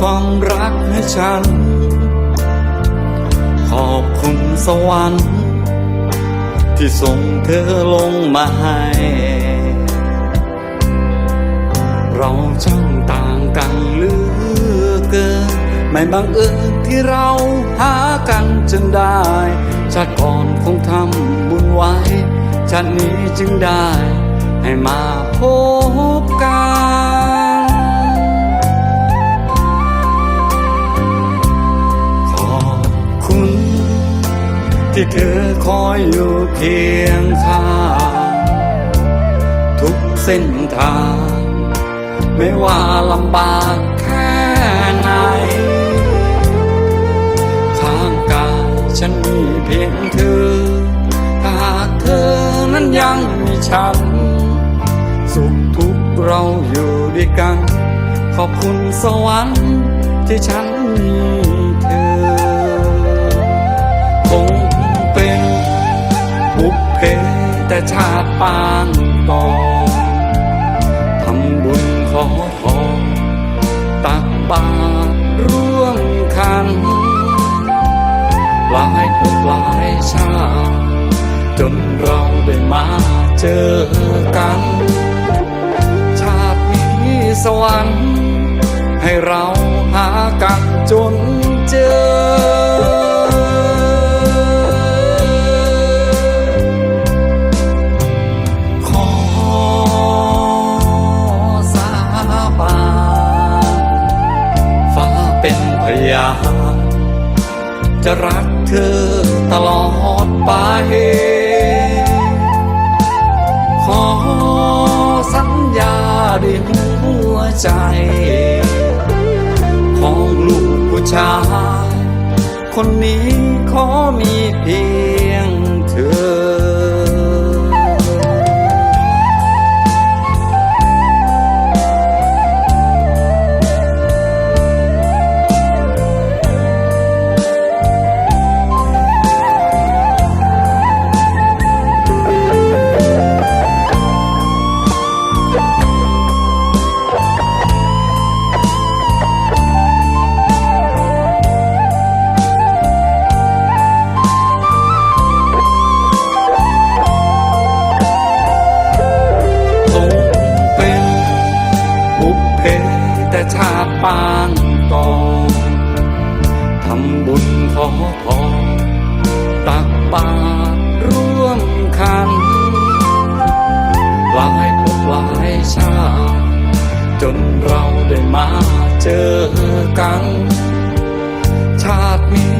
ความรักให้ฉัน ขอบคุณสวรรค์ ที่ส่งเธอลงมาให้ เราช่างต่างกันเหลือเกิน ไม่บังเอิญที่เราหากันจนได้ ชาติก่อนคงทำบุญไว้ ชาตินี้จึงได้ให้มาพบกัน ที่เธอคอยอยู่เคียงข้างทุกเส้นทาง ไม่ว่าลำบากแค่ไหนข้างกายฉันมีเพียงเธอถ้าหากเธอนั้นยังมีฉัน สุขทุกเราอยู่ด้วยกัน ขอบคุณสวรรค์ที่ฉันมี แต่ชาติปางก่อนทำบุญขอพรตักบาตรร่วมกันหลายภพหลายชาติจนเราได้มาเจอกัน ชาตินี้สวรรค์ให้เราหากันจน จะรักเธอตลอดไป ขอสัญญาด้วยหัวใจ ของลูกผู้ชาย คนนี้ขอมีเพียงเธอ ปางก่อนทำบุญขอพรตักบาตรร่วมกัน หลายภพหลายชาติจนเราได้มาเจอกัน ชาตินี้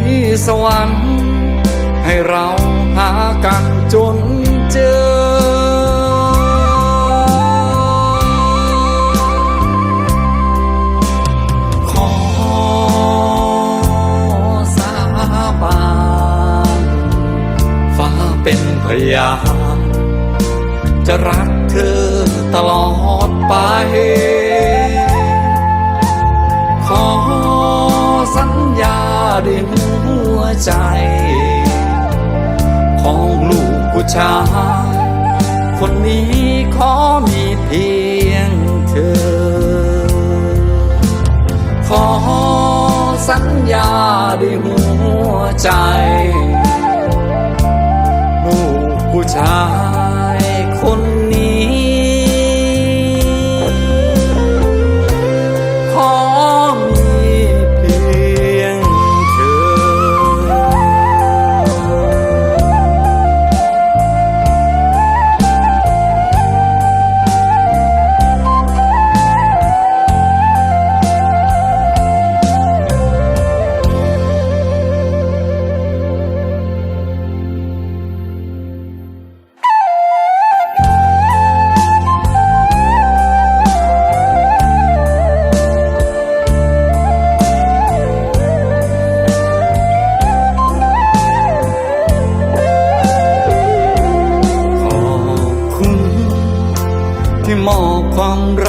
สวรรค์ให้เราหากันจน เป็นพยานจะรักเธอตลอดไป ขอสัญญาด้วยหัวใจ ของลูกผู้ชาย คนนี้ขอมีเพียงเธอ ขอสัญญาด้วยหัวใจ time ความรัก